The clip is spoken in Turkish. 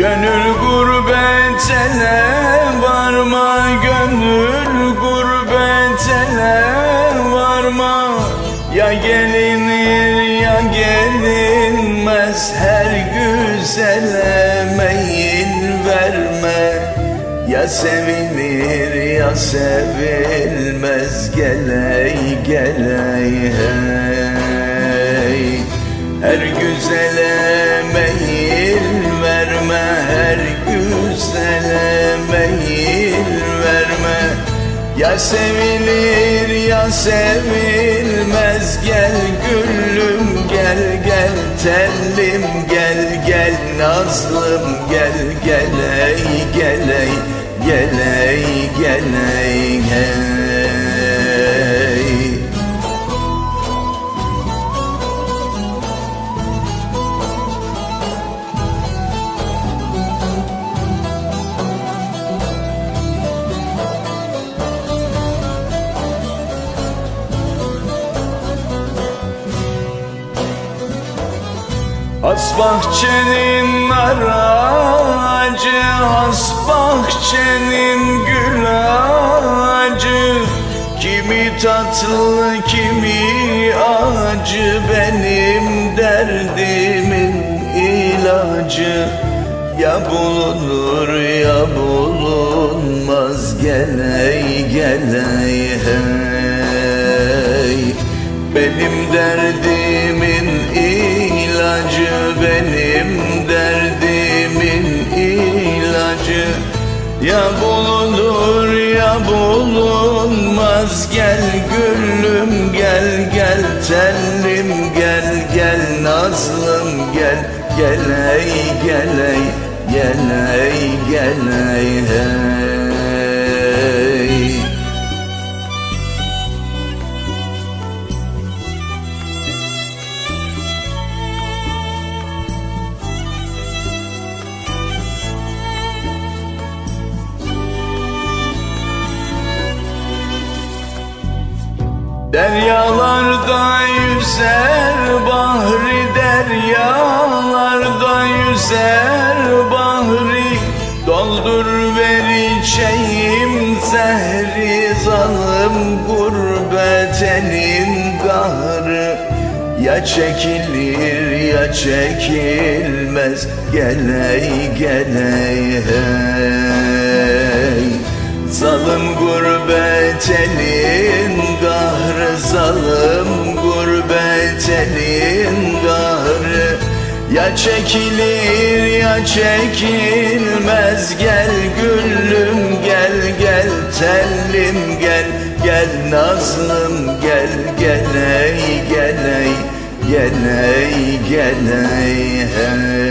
Gönül gurbetine varma Gönül gurbetine varma. Ya gelinir ya gelinmez Her güzele meyil verme. Ya sevilir ya sevilmez Geley geley hey. Her güzele Sevilir ya sevilmez. Gel gülüm gel gel tellim gel gel nazlım. Gel geley geley geley geley hey Has bahçenin nar ağacı Has bahçenin gül ağacı Kimi tatlı kimi acı Benim derdimin ilacı. Ya bulunur ya bulunmaz Geley geley hey. Benim derdimin Ya bulunur ya bulunmaz Gel gülüm gel gel tellim gel gel nazlım gel Geley geley geley geley hey Deryalarda yüzer bahri deryalarda yüzer bahri. Doldur ver içeyim zehri zalim gurbet elin gahrı Ya çekilir ya çekilmez geley geley hey. Zalim gurbet elin gahrı Zalim gurbet elin gahrı Ya çekilir ya çekilmez. Gel gülüm gel gel tellim. Gel Gel nazlım gel geley geley Geley geley hey